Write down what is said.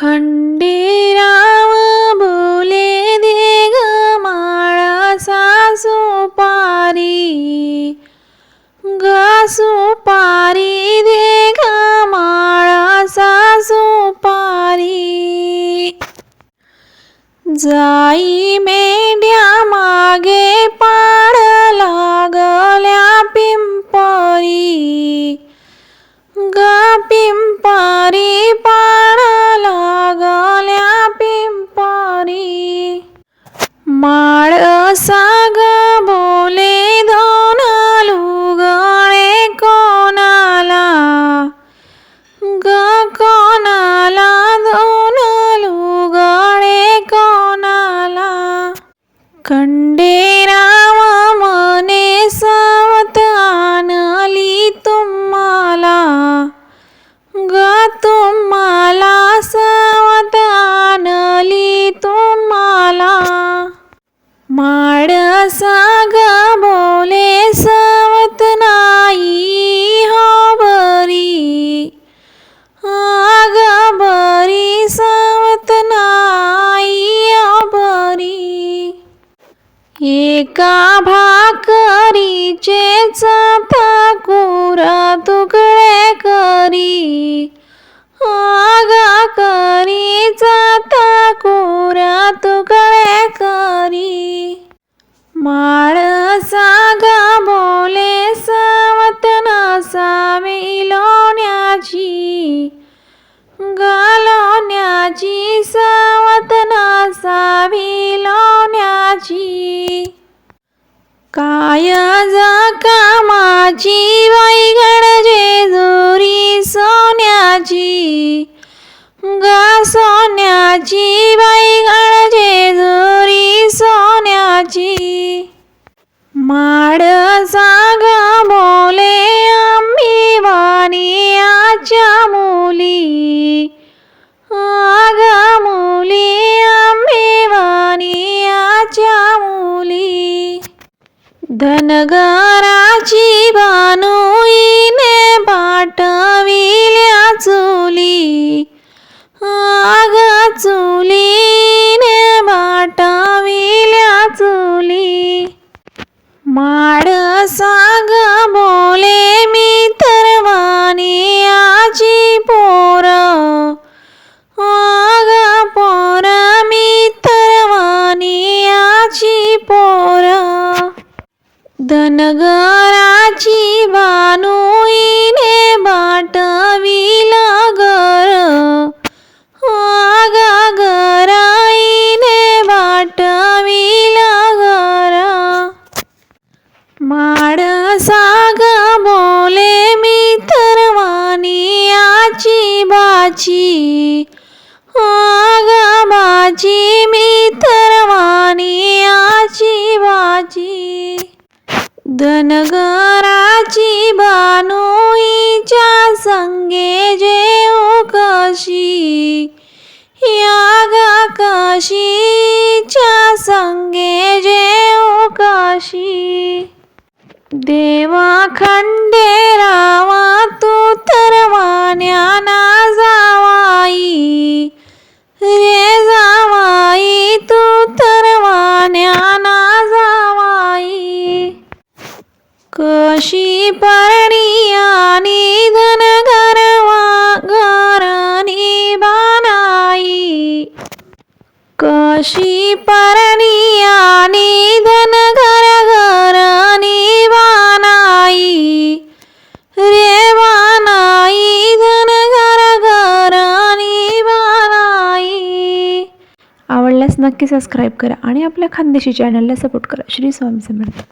खंडेराव बोले दे ग माळा सुपारी पारी. ग सुपारी दे ग माळा सुपारी जाई मेंढ्या मागे खंडेराव मने सावत आणली तुम्हाला ग तुम्हाला सावत आणली तुम्हाला. माडसा एका भाकरीचे चापाकूर तुकडे करी. आगा करी कुरा तुकडे करी. माळसा बोले सावत नसावी लोण्याची गालोण्याची सावत नसावी लोण्याची काय जा कामाची वैगण जेजुरी सोन्याची. गा सोन्याची वैगण जेजुरी सोन्याची. माड साग बोले आम्ही वाणियाच्या मुली. आग मुली आम्ही वाणियाच्या मुली धनगराची बानुईने पाठविल्या चुली. आग चुलीने पाठविल्या चुली. माड साग बोले मी तर वाणी आजी पोरं. धनगराची बानुईने बाटविला गर हो आगा गराईने बाटविला घर. माडसाग बोले मी तर वाणियाची बाची. हो आगा धनगराची बानुईच्या संगे जेऊ कशी? याग कशीच्या संगे जेऊ कशी? देवा खंडेरावा तू तर ना जावाई. रे जावाई तू तर ना परणी आणि धन घरवा घरानी बानाई कशी परणी आणि धन घर घरानी बानाई रे बानाई धन घर घरणी बानाई आवडल्यास नक्की सबस्क्राईब करा आणि आपल्या खानदेशी चॅनलला सपोर्ट करा. श्री स्वामी समर्थ.